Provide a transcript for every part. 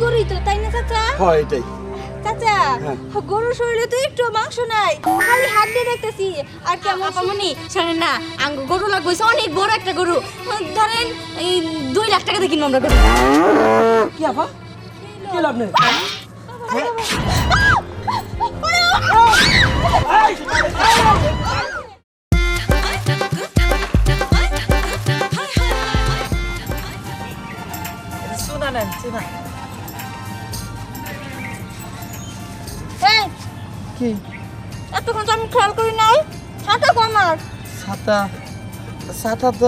গরুই তো তাই না চাচা হয় এটাই চাচা হ্যাঁ। গরুর শরীরে তো একটু মাংস নাই খালি হাত দিয়ে দেখতেছি আর কেমন আপামনি শোনেন না আঙ্গ গরু লাগবে অনেক বড় একটা গরু ধরেন এই দুই লাখ টাকা দিয়ে কিনবো আমরা গরু কি আপা কি লাভ নেই শোনা নেন কি? এতক্ষণ তো আমি খেয়াল করি নাই। ছাতা কমার ছাতা ছাতা তো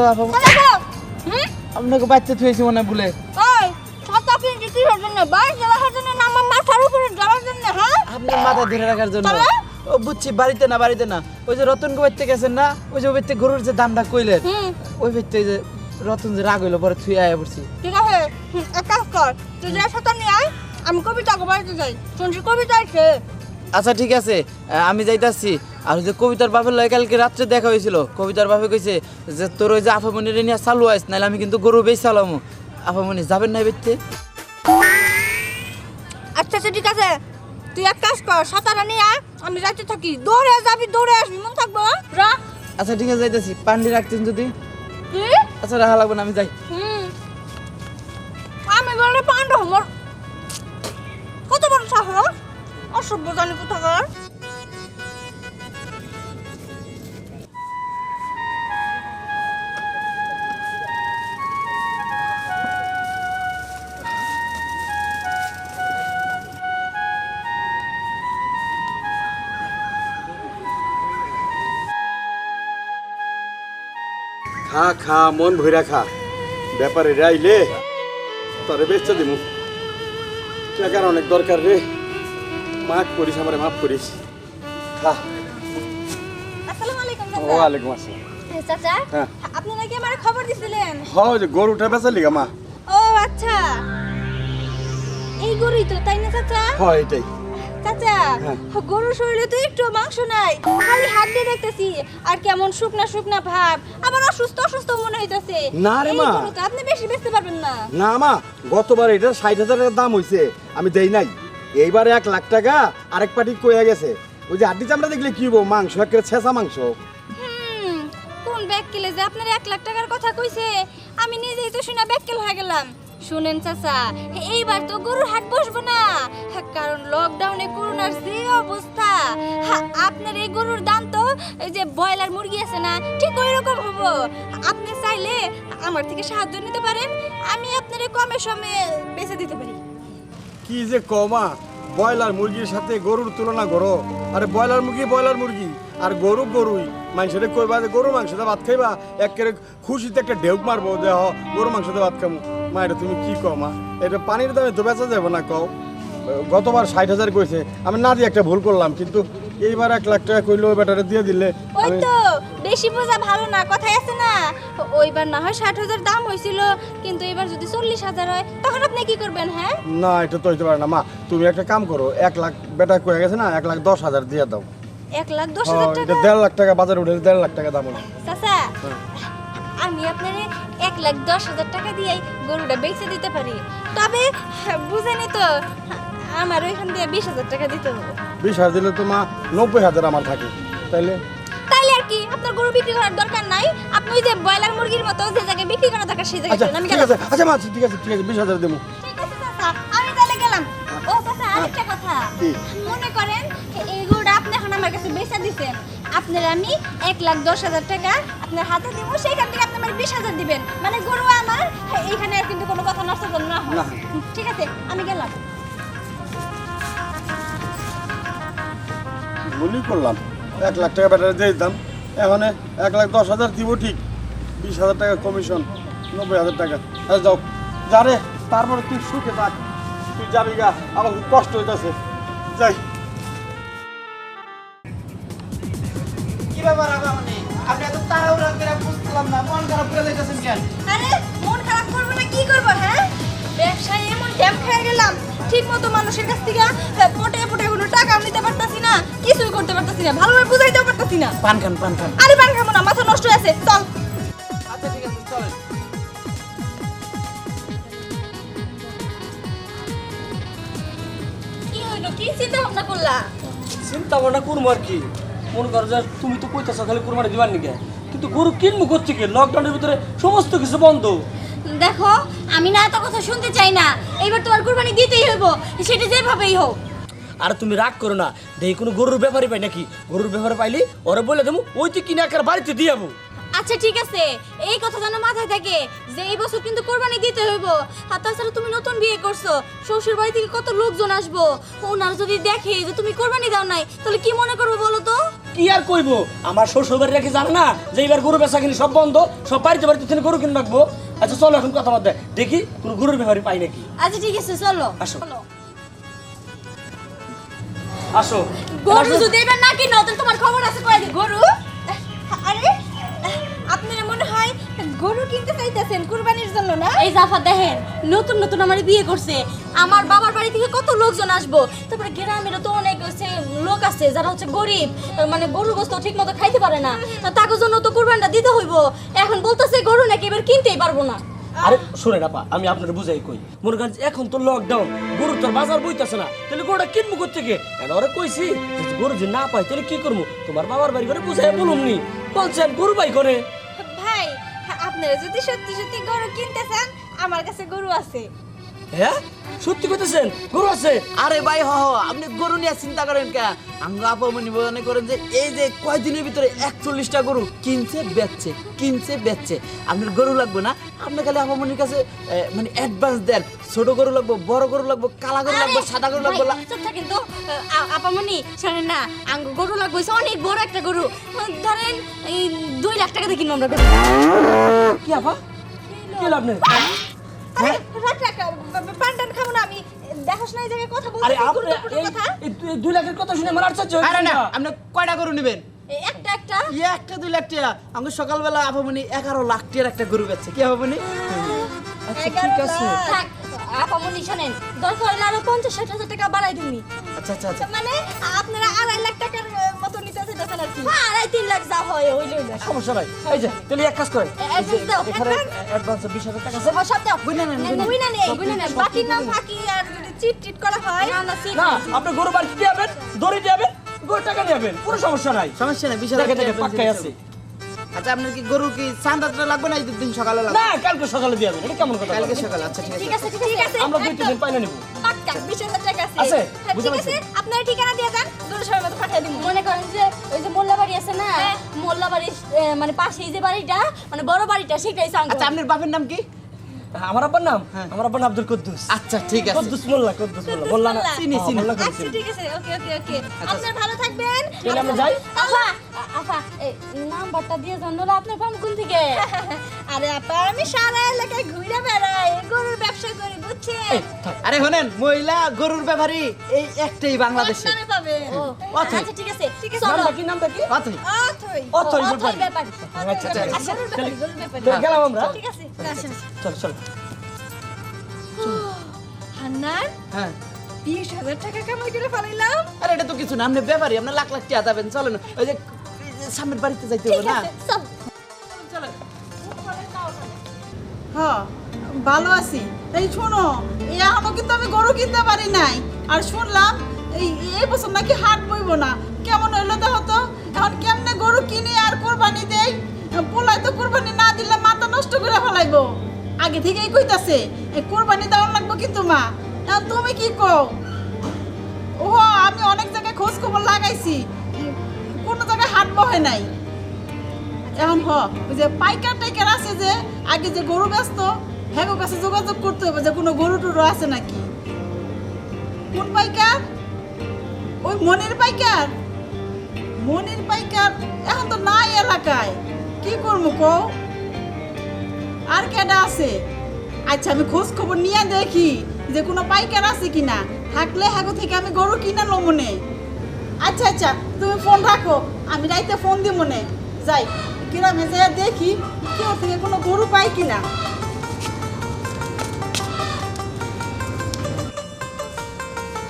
হুম? আপনাকে বাচ্চা থুয়েছি মনে হয় ভুলে। ওই ছাতা কিনছি কি জন্য? বাড়ি যাওয়ার জন্য না আমার মাথার উপরে যাওয়ার জন্য হ্যাঁ? আপনার মাথা ধরে রাখার জন্য। ও বুঝছি বাড়িতে না বাড়িতে না। ওই যে রতন বাড়িতে গেছেন না? ওই যে ওই বাড়িতে গরুর যে দামটা কইলেন। ওই বাড়িতে যে রতন যে রাগ হইল পরে থুয়ে আয়া পড়ছি। ঠিক আছে এক কাজ কর। তুই যা ছাতা নিয়ে আয় আমি কবিতা বাড়িতে যাই। শুনছি কবিতা আছে। আচ্ছা ঠিক আছে। আমি যাইতাছি। আর যে কবিতার বাপের লয় কালকে রাত্রে দেখা হয়েছিল। কবিতার বাপে কইছে যে তোর ওই যে আফামনির নিয়ে চালু আইস নাহলে আমি কিন্তু গরু বেশ চালামু। আফামনি যাবেন না বেচতে আচ্ছা আচ্ছা ঠিক আছে। তুই এক কাজ কর সাঁতারা নিয়ে আয় আমি যাইতে থাকি। দৌড়ে যাবি দৌড়ে আসবি মন থাকব হ্যাঁ? রা। আচ্ছা ঠিক আছে যাইতাছি। পান্ডি রাখতেন যদি। আচ্ছা রাখা লাগবে না আমি যাই। হুম। আমি বলে পান্ড হমর অসভ্য জানি কোথাকার। খা খা, মন ভইরা খা। ব্যাপারে রাইলে, তোরে বেচতে দিমু। টাকার অনেক দরকার রে। মাফ করিস আমারে মাফ করিস। খা। আসসালামু আলাইকুম চাচা। ওয়ালাইকুম আসসালাম। চাচা। হ্যাঁ। আপনি নাকি আমার খবর দিছিলেন? হ ওই যে গরুটা বেচার লিগা মা। ও আচ্ছা। এই গরুই তো তাই না চাচা? হয় এটাই চাচা হ্যাঁ। গরুর শরীরে তো একটু মাংস নাই। খালি হাত দিয়ে দেখতেছি আর কেমন শুকনা শুকনা ভাব। আবার অসুস্থ অসুস্থ মনে হইতাছে। না রে মা। আপনি বেশি বেচতে পারবেন না। না মা গতবার এটা ষাট হাজার টাকার দাম হইছে আমি দেই নাই। এইবার এক লাখ টাকা আরেক পার্টি কয়ে গেছে। ওই যে হাড্ডি চামড়া দেখলে কি হব মাংস, একেবারে ছেঁচা মাংস। কোন ব্যাগ কিলে যে আপনার এক লাখ টাকার কথা কইছে? আমি নিজেই তো শুনে ব্যাগ কিল হয়ে গেলাম। শুনেন চাচা, এইবার তো গরুর হাট বসবো না। কারণ লকডাউনে করোনার যে অবস্থা। আপনার এই গরুর দাম তো এই যে ব্রয়লার মুরগি আছে না, ঠিক ওই রকম হব। আপনি চাইলে আমার থেকে সাহায্য নিতে পারেন। আমি আপনার কমে সমে বেঁচে দিতে পারি। কি যে কমা ব্রয়লার মুরগির সাথে গরুর তুলনা করো। আরে ব্রয়লার মুরগি ব্রয়লার মুরগি, আর গরু গরুই। মানুষের কইবা যে গরু মাংস দিয়ে ভাত খাইবা, একেবারে খুশিতে একটা ঢেউক মারবো, দেহ গরু মাংস দিয়ে ভাত খামু। মা তুমি কি কও মা এটা পানির দামে তো বেচা যাবে না, কও? গতবার ষাট হাজার কইছে। আমি না দিয়ে একটা ভুল করলাম, কিন্তু এইবার এক লাখ টাকা কইলো ব্যাটারে দিয়ে দিলে। আমি বেশি বোঝা ভালো না কথাই আছে না। ওইবার না হয় ষাট হাজার দাম হয়েছিল কিন্তু এবার যদি চল্লিশ হাজার হয় তখন আপনি কি করবেন হ্যাঁ? না এটা তো হইতে পারে না। মা তুমি একটা কাম করো এক লাখ বেটা কয়ে গেছে না এক লাখ দশ হাজার দিয়ে দাও। এক লাখ দশ হ্যাঁ, হাজার এটা টাকা? দেড় লাখ টাকা বাজার উঠে দেড় লাখ টাকা দাম হলো। চাচা আমি আপনার এক লাখ দশ হাজার টাকা দিয়ে গরুটা বেচে দিতে পারি। তবে বুঝেনি তো আমার ওইখান দিয়ে বিশ হাজার টাকা দিতে হবে। বিশ হাজার দিলে তো মা নব্বই হাজার আমার থাকে। তাইলে? কি আপনার গরু বিক্রি করার দরকার নাই? আপনি ওই যে ব্রয়লার মুরগির মতো যে জায়গায় বিক্রি করা দরকার সেই জায়গায় আচ্ছা আমি ঠিক আছে। আচ্ছা মা ঠিক আছে ঠিক আছে বিশ হাজার দেবো। ঠিক আছে চাচা আমি তাহলে গেলাম। ও চাচা আরেকটা কথা। মনে করেন এই গরুটা আপনি এখন আমার কাছে বেচা দিছেন। আপনার আমি এক লাখ দশ হাজার টাকা আপনার হাতে দিব সেইখান থেকে আপনি আমার বিশ হাজার দিবেন। মানে গরু আমার এইখানে আর কিন্তু কোনো কথা নষ্ট হয়। না। ঠিক আছে আমি গেলাম। বলি করলাম। এক লাখ টাকা ব্যাটারি দিয়ে দিতাম। এখন এক লাখ দশ হাজার দিব ঠিক। বিশ হাজার টাকা কমিশন নব্বই হাজার টাকা। আচ্ছা যাও। যা রে তারপরে তুই সুখে থাক। তুই যাবি গা আমার খুব কষ্ট হইতেছে। যাই। কি ব্যাপার আপামনি আপনি? এত তাড়াহুড়া করে বুঝলাম না মন খারাপ করে কেন? আরে মন খারাপ করব না কি করব হ্যাঁ? ব্যবসায় এমন ড্যাম খেয়ে গেলাম। ঠিক মতো মানুষের কাছ থেকে পটে পটে কোনো টাকাও নিতে পারতাছি না কিছুই করতে পারতাছি না ভালোভাবে বুঝাইতেও পারতাছি না। পান খান পান খান। আরে পান খাব না মাথা নষ্ট আছে চল। আচ্ছা ঠিক আছে চলেন। কি চিন্তা ভাবনা করলা? চিন্তা ভাবনা করব আর কি। মনে করো যে তুমি তো কইতেছ খালি কোরবানি দিবার নিকে কিন্তু গরু কিনবো করছে কি লকডাউনের ভিতরে সমস্ত কিছু বন্ধ। দেখো আমি না এত কথা শুনতে চাই না। এইবার তোমার কুরবানি দিতেই হইব সেটা যেভাবেই হোক। আর তুমি রাগ করো না দেখি কোনো গরুর ব্যাপারই পাই নাকি? গরুর ব্যাপারে পাইলি ওরা বলে দেবো ওই তো কিনে একার বাড়িতে দিয়ে যাব আচ্ছা ঠিক আছে। এই কথা যেন মাথায় থাকে যে এই বছর কিন্তু কোরবানি দিতে হইব। আর তাছাড়া তুমি নতুন বিয়ে করছ শ্বশুর বাড়ি থেকে কত লোকজন আসব। ওনারা যদি দেখে যে তুমি কোরবানি দাও নাই তাহলে কি মনে করব বলো তো? কি আর কইবো? আমার শ্বশুর বাড়ি রেখে জানে না যে এবার গরু বেচা কিনি সব বন্ধ সব বাড়িতে বাড়িতে গরু কিনে রাখব। আচ্ছা চলো এখন কথা বাদ দেখি কোনো গরুর ব্যাপারে পাই নাকি। আচ্ছা ঠিক আছে চলো। আসো। আসো। গরু যদি এবার না কিনো তাহলে তোমার খবর আছে কয়দিন গরু? আরে আপনারা মনে হয় গরু কিনতে চাইতেছেন কুরবানির জন্য না? এই জাফা দেখেন নতুন নতুন আমার বিয়ে করছে। আমার বাবার বাড়ি থেকে কত লোকজন আসব? তারপরে গ্রামেরও তো অনেক আছে যারা হচ্ছে গরিব মানে গরু গোস্ত ঠিক মতো খাইতে পারে না তার জন্য তো কুরবানটা দিতে হইব। এখন বলতেছে গরু নাকি এবার কিনতেই পারব না। আরে শুনে আপা আমি আপনার বুঝাই কই। মনে করেন এখন তো লকডাউন গরু তোর বাজার বইতেছে না। তাহলে গরুটা কিনবো করতে গে ওরা কইছি গরু যদি না পাই তাহলে কি করব? তোমার বাবার বাড়ি করে বুঝাই বলুন নি। বলছেন গরু বাই করে ভাই আপনারা যদি সত্যি সত্যি গরু কিনতে চান আমার কাছে গরু আছে। হ্যাঁ? সত্যি কইতেছেন? গরু আছে? আরে ভাই হ হ, আপনি গরু নিয়ে চিন্তা করেন কে? আঙ্গ আপামনি মনে করেন যে এই যে কয়দিনের ভিতরে একচল্লিশটা গরু কিনছে বেচছে কিনছে বেচছে। আপনার গরু লাগবে না? আপনি খালি আপামনির কাছে এ, মানে অ্যাডভান্স দেন। ছোট গরু লাগবে বড় গরু লাগবে কালা গরু লাগবে সাদা গরু লাগবে লা- চুপ থাকেন তো। আ- আপামনি শোনেন না আঙ্গ গরু লাগবে হইছে অনেক বড় একটা গরু। ধরেন এই দুই লাখ টাকা দিয়ে কিনবো আমরা। গরু কি আপা? কি লাভ নেই? আরে দেখাস না এই জায়গায় কথা বলছি আরে আপনি এই- কথা? এই দু- দুই লাখের কথা শুনে আমার আশ্চর্য আরে না না আপনি কয়টা গরু নেবেন? একটা একটা। একটা দুই লাখ টাকা। আমি সকালবেলা আপামনি এগারো লাখ টাকার একটা গরু বেচছে। কি আপামনি? আচ্ছা ঠিক আছে। আপামনি শোনেন দরকার হলে আরও পঞ্চাশ ষাট হাজার টাকা বাড়াই দিবনি আচ্ছা আচ্ছা আচ্ছা। মানে আপনারা আড়াই লাখ টাকার মতো নিতে চাইতেছেন আর কি? আড়াই তিন লাখ যা হয় ওই সমস্যা নাই। এই যে তাহলে এক কাজ করেন। এই যে Advance দাও, এখানে advance। অ্যাডভান্স বিশ হাজার টাকা আছে। সব দাও বুঝলেন না, বুঝলেন না। বুঝনা নেই বুঝনা নেই বাকি না ফাঁকি আর যদি চিট টিট করা হয় না না আপনি গরু বাড়ি দিয়ে যাবেন দড়ি দিয়ে যাবেন গরু টাকা নিয়ে যাবেন কোনো সমস্যা নাই। সমস্যা নাই বিশ হাজার টাকা পাক্কাই আছে। আচ্ছা আপনার কি গরু কি চান্দাটা লাগবে না দিন সকালে লাগবে? না কালকে সকালে দিয়ে দেবো। এটা কেমন কথা কালকে সকালে আচ্ছা ঠিক ঠিক আছে। ঠিক আছে আমরা দুই তিন দিন পাইনা নিব। পাক্কা টাকা আছে। আছে? হ্যাঁ, ঠিক আছে আপনার ঠিকানা দিয়ে দেন গরু সবার মতো পাঠিয়ে দিব মনে করেন যে ওই যে মোল্লা বাড়ি আছে না হ্যাঁ। মোল্লা বাড়ি মানে পাশেই যে বাড়িটা মানে বড় বাড়িটা সেটাই সাঙ্গ আচ্ছা আপনার বাপের নাম কি? আমার আব্বার নাম? হ্যাঁ। আমার আব্বার নাম আব্দুল কুদ্দুস। আচ্ছা ঠিক আছে। কুদ্দুস মোল্লা কুদ্দুস মোল্লা মোল্লা না চিনি, হ্যাঁ, চিনি। আচ্ছা ঠিক আছে ওকে ওকে ওকে। আপনারা ভালো থাকবেন। তাহলে আমরা যাই? আফা আফা এই নাম্বারটা দিয়ে জানো না আপনার ফার্ম কোন থেকে? আরে আপা আমি সারা এলাকায় ঘুরে বেড়াই গরুর ব্যবসা করি বুঝছেন? আরে শোনেন মহিলা গরুর ব্যাপারী এই একটাই বাংলাদেশে। আচ্ছা ঠিক আছে। ঠিক আছে, নামটা কি নামটা কি? অথই অথই অথই ব্যাপারী। আচ্ছা আচ্ছা আচ্ছা গরুর ব্যাপারে গেলাম আমরা ঠিক আছে। আসেন চলো চলো। হান্নান হ্যাঁ। বিশ হাজার টাকা কামাই করে ফেলাইলাম আরে এটা তো কিছু না আপনি ব্যাপারী আপনি লাখ লাখ টাকা যাবেন চলেন। ওই যে সামনের বাড়িতে যাইতে হবে না? আছে হ্যাঁ ভালো আছি। এই শোনো এখনও কিন্তু আমি গরু কিনতে পারি নাই। আর শুনলাম এই এই বছর নাকি হাট বইব না। কেমন হইল দেখো তো? এখন কেমনে গরু কিনে আর কোরবানি দেই? পোলাই তো কোরবানি না দিলে মাথা নষ্ট করে ফেলাইবো। আগে থেকেই কইতাছে কোরবানি দেওয়ার লাগবো কিন্তু মা তুমি কি কও? ও আমি অনেক জায়গায় খোঁজ খবর লাগাইছি। কোনো জায়গায় হাট বহে নাই। এখন হ যে পাইকার টাইকার আছে যে, আগে যে গরু ব্যস্ত হ্যাঁ কাছে যোগাযোগ করতে হবে যে কোনো গরু টরু আছে নাকি? কোন পাইকার? ওই মনির পাইকার। মনির পাইকার এখন তো নাই এলাকায়। কি করব কও? আর কেডা আছে? আচ্ছা আমি খোঁজ খবর নিয়ে দেখি যে কোনো পাইকার আছে কিনা। থাকলে হ্যাগো থেকে আমি গরু কিনা মনে। আচ্ছা আচ্ছা তুমি ফোন রাখো, আমি রাইতে ফোন দিব মনে। যাই, গ্রামে যাই দেখি কেউ থেকে কোনো গরু পাই কিনা।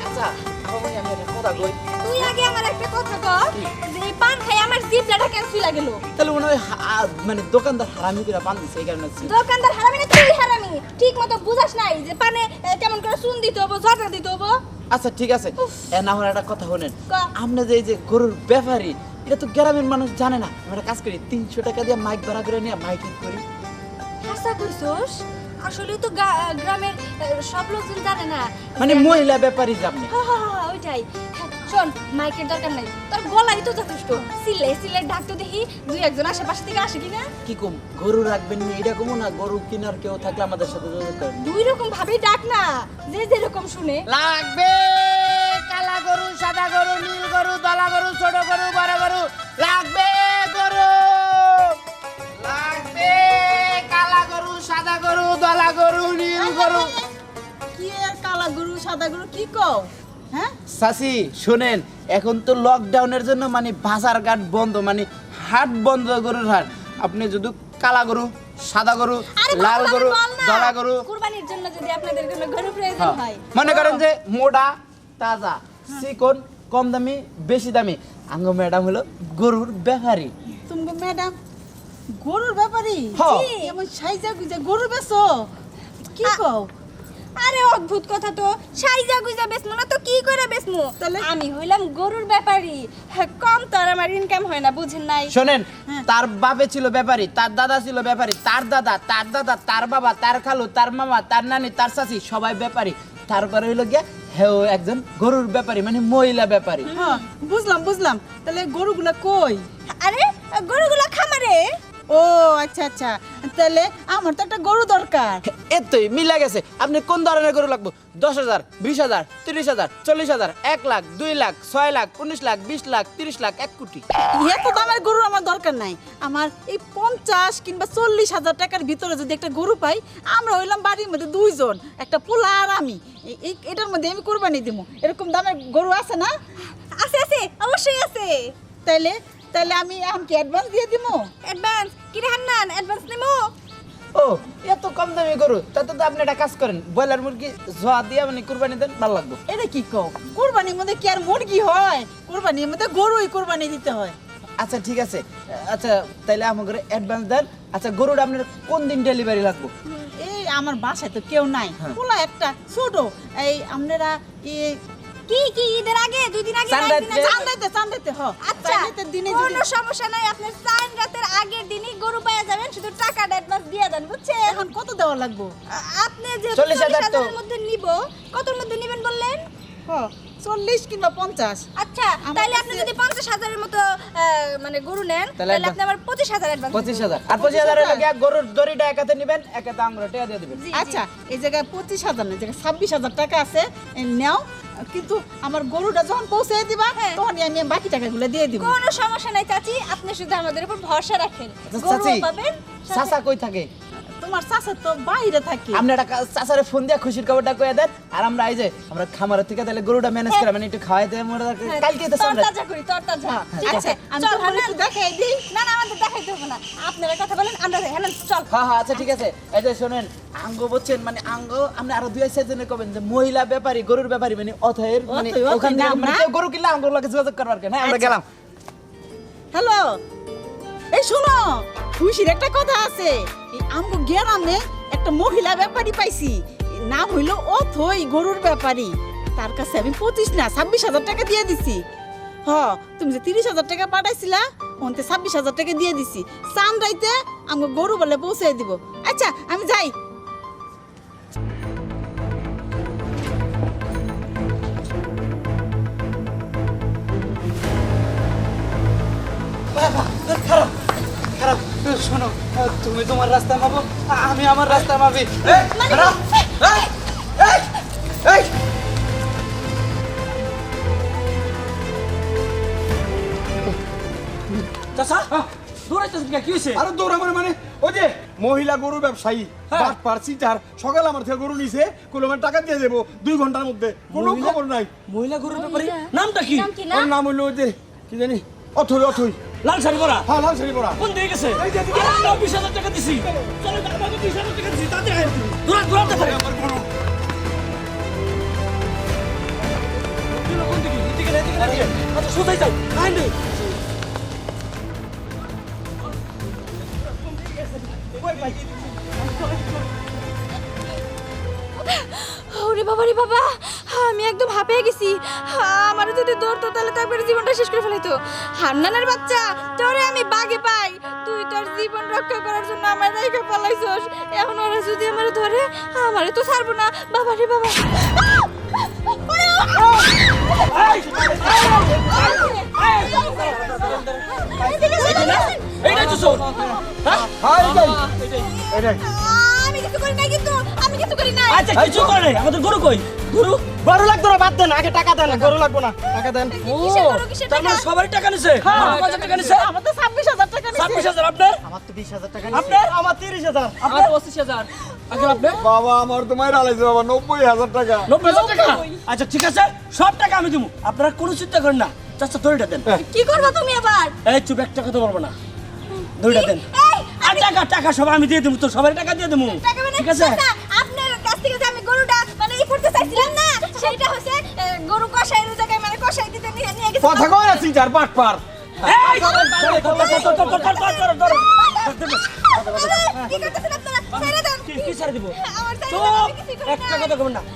আচ্ছা আমি একটা কথা তুই আগে আমার একটা কথা কর। এই পান খাই আমার লাগল তাহলে মনে হয় মানে দোকানদার হারামি করে পান দিছে এই কারণে দোকানদার হারামি না তুই হারামি। ঠিক মতো বুঝাস নাই যে পানে কেমন করে চুন দিতে হব দিতে হব। আচ্ছা ঠিক আছে। এ না হলে একটা কথা শোনেন। কা? আপনি যে এই যে গরুর ব্যাপারী এটা তো গ্রামের মানুষ জানে না। আমরা কাজ করি তিনশো টাকা দিয়ে মাইক ভাড়া করে নিয়ে মাইকিং করি। হাসা কইছস আসলে তো গ্রামের সব লোকজন জানে না। মানে মহিলা ব্যাপারী যে আপনি হা, হা, হা, ওইটাই। হ্যাঁ, শোন মাইকের দরকার নাই। তোর গলাই তো যথেষ্ট। সিলে সিলে ডাক তো দেখি দুই একজন আশেপাশে থেকে আসে কিনা? কি কম? গরু রাখবেন নি এটা কমো না। গরু কেনার কেউ থাকলে আমাদের সাথে যোগাযোগ করেন। দুই রকম ভাবেই ডাক না যে যেরকম শুনে। লাগবে কালা গরু সাদা গরু নীল গরু দলা গরু ছোট গরু বড় গরু। লাগবে গরু। লাগবে কালা গরু সাদা গরু দলা গরু নীল গরু। কি আর কালা গরু সাদা গরু কি কও? সাসি শোনেন এখন তো লকডাউনের জন্য মানে বাজার ঘাট বন্ধ মানে হাট বন্ধ গরুর হাট। আপনি যদি কালা গরু সাদা গরু লাল গরু বল না। দলা গরু। কুরবানির জন্য যদি আপনাদের কোনো গরু প্রয়োজন হ্যাঁ। হয়। মনে করেন যে মোটা তাজা চিকন কম দামি বেশি দামি। আঙ্গ ম্যাডাম হলো গরুর ব্যাপারী। তুমি ম্যাডাম গরুর ব্যাপারী? হ্যাঁ। এমন সাইজা গুজা গরু বেচো? কি কও? আরে অদ্ভুত কথা তো। সাইজা গুজা বেসমু না তো কি করে বেসমু তাহলে? আমি হইলাম গরুর ব্যাপারী। হ্যাঁ, কম তো আর আমার ইনকাম হয় না বুঝেন নাই। শোনেন হ্যাঁ। তার বাপে ছিল ব্যাপারী তার দাদা ছিল ব্যাপারী তার দাদা তার দাদা তার বাবা তার খালু তার মামা তার নানি তার চাচি সবাই ব্যাপারী। তারপরে হইল গিয়া হেও একজন গরুর ব্যাপারী মানে মহিলা ব্যাপারী। হ্যাঁ বুঝলাম বুঝলাম। তাহলে গরুগুলা কই? আরে গরুগুলো খামারে? ও আচ্ছা আচ্ছা। তাহলে আমার তো একটা গরু দরকার। এতই মিলা গেছে। আপনি কোন ধরনের গরু লাগবে? দশ হাজার বিশ হাজার তিরিশ হাজার চল্লিশ হাজার এক লাখ দুই লাখ ছয় লাখ উনিশ লাখ বিশ লাখ তিরিশ লাখ এক কোটি। এত দামের গরু আমার দরকার নাই। আমার এই পঞ্চাশ কিংবা চল্লিশ হাজার টাকার ভিতরে যদি একটা গরু পাই আমরা হইলাম বাড়ির মধ্যে দুইজন একটা পোলা আর আমি। এই- এটার মধ্যে আমি কোরবানি দিব এরকম দামের গরু আছে না? আছে আছে অবশ্যই আছে। তাইলে তাইলে আমি এখন কি অ্যাডভান্স দিয়ে দিব অ্যাডভান্স কি রে হান্নান অ্যাডভান্স নেব ও এত কম দামি গরু তাতে তো আপনি একটা কাজ করেন ব্রয়লার মুরগি জোয়া দিয়ে মানে কুরবানি দেন ভালো লাগবে। এটা কি কও? কোরবানির মধ্যে কি আর মুরগি হয়? কোরবানির মধ্যে গরুই কোরবানি দিতে হয়। আচ্ছা ঠিক আছে। আচ্ছা তাইলে আমাকে অ্যাডভান্স দেন। আচ্ছা গরুটা আপনার কোন দিন ডেলিভারি লাগবে? এই আমার বাসায় তো কেউ নাই। হ্যাঁ। পোলা একটা ছোট। এই আপনারা এই কি কি ঈদের আগে? দুই দিন আগে? চান্দাইতে চান্দাইতে হ। আচ্ছা দিনে কোনো সমস্যা নাই আপনার চান রাতের আগের দিনই গরু পাওয়া যাবেন শুধু টাকাটা অ্যাডভান্স দিয়ে দেন বুঝছেন? এখন কত দেওয়া লাগবো? আপনি যে 40,000 তো। মধ্যে নিব কতর মধ্যে নেবেন বললেন? হ চল্লিশ কিংবা পঞ্চাশ। আচ্ছা তাহলে আপনি যদি পঞ্চাশ হাজারের মতো মানে গরু নেন তাহলে আপনি আমার পঁচিশ হাজার পঁচিশ হাজার। আর পঁচিশ হাজার হলে গিয়া গরুর দড়িটা একাতে নেবেন একাতে আঙুলে টেয়া দিয়ে দিবেন। আচ্ছা এই জায়গায় পঁচিশ হাজার না জায়গায় ছাব্বিশ হাজার টাকা আছে নেও কিন্তু আমার গরুটা যখন পৌঁছে দিবা তখন তখনই আমি বাকি টাকাগুলো দিয়ে দিব। কোনো সমস্যা নাই চাচি। আপনি শুধু আমাদের উপর ভরসা রাখেন। আচ্ছা, গরু পাবেন চাচা কই থাকে? তোমার চাষা তো বাইরে থাকে। আপনি একটা চাচারে ফোন দিয়ে খুশির খবরটা কয়ে দেন। আর আমরা এই যে আমরা খামারের থেকে তাহলে গরুটা ম্যানেজ করে মানে একটু খাওয়াইতে আমরা হ্যাঁ, কালকে তো আমরা তরতাজা করি তরতাজা। ঠিক আচ্ছা আমি তোমার হান্নান দেখাই দিই। না না আমাদের দেখাইতে হবে না। আপনারা কথা বলেন আমরা হান্নান চল। হ্যাঁ হ্যাঁ আচ্ছা ঠিক আছে। এই যে শোনেন আঙ্গ বলছেন মানে আঙ্গ আপনি আরও দুই চার জনে কবেন যে মহিলা ব্যাপারী গরুর ব্যাপারী মানে অথয়ের মানে ওখান মানে গরু কিনলে আঙ্গুর লাগে যোগাযোগ করবার কেন হ্যাঁ আমরা আচ্ছা। গেলাম। হ্যালো এই শোনো, খুশির একটা কথা আছে। এই আমগো গ্রামে একটা মহিলা ব্যাপারী পাইছি। নাম হইল থই গরুর ব্যাপারী। তার কাছে আমি পঁচিশ না, ছাব্বিশ হাজার টাকা দিয়ে দিছি। হ, তুমি যে তিরিশ হাজার টাকা পাঠাইছিলা ওনতে ছাব্বিশ হাজার টাকা দিয়ে দিছি। চান রাইতে আমাকে গরু বলে পৌঁছে দিব। আচ্ছা আমি যাই। খারাপ খারাপ। শোনো তুমি তোমার রাস্তা মাপো আমি আমার রাস্তা মাপি। খারাপ এই, এই, এই। চাচা দৌড়াইতেছেন কি হয়েছে? আরে দৌড় আমার মানে ওই যে মহিলা গরু ব্যবসায়ী হ্যাঁ। বাট পারছি সকালে আমার থেকে গরু নিছে কোনো টাকা দিয়ে দেবো দুই ঘণ্টার মধ্যে। কোনো মহিলা? খবর নাই। মহিলা গরুর ব্যাপারে নামটা কি? নাম কি নাম হইল ওই যে কি জানি অথই অথই। লাল শাড়ি পরা? হ্যাঁ লাল শাড়ি পরা। কোন দিয়ে গেছে? বিশ হাজার টাকা দিছি। চলো আমাকে বিশ হাজার টাকা দিছি দিকে? এদিকে না এদিকে না আচ্ছা সোজাই যাও। আইন নেই ওরে বাবা বাবারে বাবা আমি একদম হাঁপিয়ে গেছি আমার যদি দৌড়তো তাহলে তো একবার জীবনটা শেষ করে ফেলাইতো হান্নানের বাচ্চা তোরে আমি বাগে পাই তুই তোর জীবন রক্ষা করার জন্য আমার রেখে পালাইছস এখন ওরা যদি আমার ধরে আমারে তো ছাড়বো না বাবারে বাবা এইটাই হ্যাঁ কিছু করি নাই কিন্তু আমি কিছু করি নাই। আচ্ছা কিছু করে নাই। আমাদের গরু কই? গরু? গরু লাগতো না বাদ দেন আগে টাকা দেন গরু লাগবো না টাকা দেন। ও কিসের গরু, কিসের তার মানে সবারই টাকা নিছে? আমার কত টাকা নিছে। আমার তো ছাব্বিশ হাজার টাকা নিছে। ছাব্বিশ হাজার আপনার? আমার তো বিশ হাজার টাকা আপনার? আমার তিরিশ হাজার। আপনার? পঁচিশ হাজার। আগে আপনার? বাবা আমার তো আলাইছে বাবা নব্বই হাজার টাকা। নব্বই হাজার টাকা? আচ্ছা ঠিক আছে সব টাকা আমি দেবো আপনারা কোনো চিন্তা করেন না। চাচ্ছা দড়িটা দেন। কি করব তুমি আবার? এই চুপ এক টাকা তো পারব না। দড়িটা দেন। আর টাকা টাকা সব আমি দিয়ে দেবো তোর সবার টাকা দিয়ে দেবো ঠিক আছে আপনার কাছ থেকে আমি গরুটা মানে ই করতে চাইছিলাম না সেটা হচ্ছে গরু কষাই জায়গায় মানে কষাই দিতে নিয়ে নিয়ে গেছে কথা কয় আছিস আর পাট পার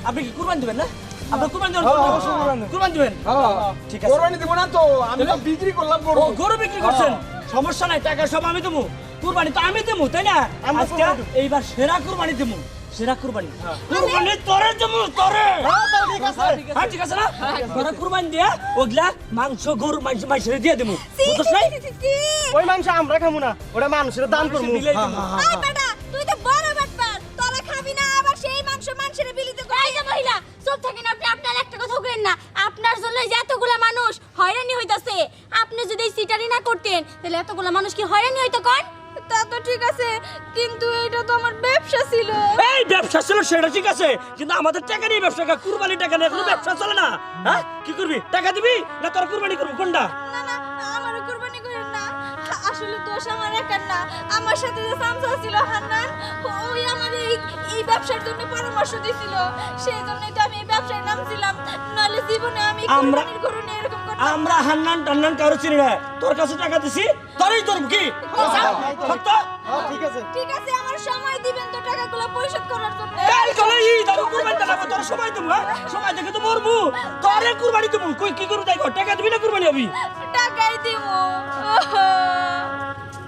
আপনি ঠিক আছে না তো আমি বিক্রি করলাম গরু বিক্রি করছেন সমস্যা নাই টাকা সব আমি দেবো কুরবানি তো আমি দেবো, তাই না? আজকে এইবার সেরা কুরবানি দেবো। সেরা কুরবানি। কুরবানি তোরে দেবো, তোরে। হ্যাঁ, ঠিক আছে না? তোরা কুরবানি দিয়া, ওগুলা মাংস, গরু মাংস, মাংসের দিয়ে দেবো। ছি, বুঝছস ছি, নাই? ছি, ছি, ছি। ওই মাংস আমরা খাব না ওটা মানুষের দান করব। বেটা, তুই তো বড় বাটপার। তোরা খাবি না, আবার সেই মাংস মানুষের বিলিতে করবি। এই যে মহিলা চুপ থাকেন আপনি আপনার একটা কথা না আপনার জন্য এতগুলা মানুষ হয়রানি হইতাছে আপনি যদি সিটারি না করতেন তাহলে এতগুলা মানুষ কি হয়রানি হইতো কন তা তো ঠিক আছে কিন্তু এটা তো আমার ব্যবসা ছিল। এই ব্যবসা ছিল সেটা ঠিক আছে কিন্তু আমাদের টাকা নিয়ে ব্যবসা কর, কুরবানি টাকা নিয়ে কোনো ব্যবসা চলে না। হ্যাঁ? কি করবি? টাকা দিবি না তোর কুরবানি করবি? কোনটা? না না আমার কুরবানি করেন না। আসলে দোষ আমার একার না। আমার সাথে যে সামসা ছিল হান্নান ওই আমার এই এই ব্যবসার জন্য পরামর্শ দিছিল। সেই জন্যই তো আমি এই ব্যবসায় নামছিলাম নাহলে জীবনে আমি আমরা- কুরবানির গরু এরকম করতাম আমরা হান্নান টান্নান কারও চিনি না। তোর কাছে টাকা দিছি তোরই তোর কি? সত্য? ঠিক আছে। ঠিক আছে আমার সময় দিবেন তো টাকাগুলো পরিশোধ করার জন্য। কাল কলে ই তোর কুরবানি দেবো তোর সময় দেবো হ্যাঁ? সময় দেখে তো মরবো। তোরে কুরবানি দেবো। কই কি করু তাই কর টাকা দিবি না কুরবানি হবি? টাকাই দিব।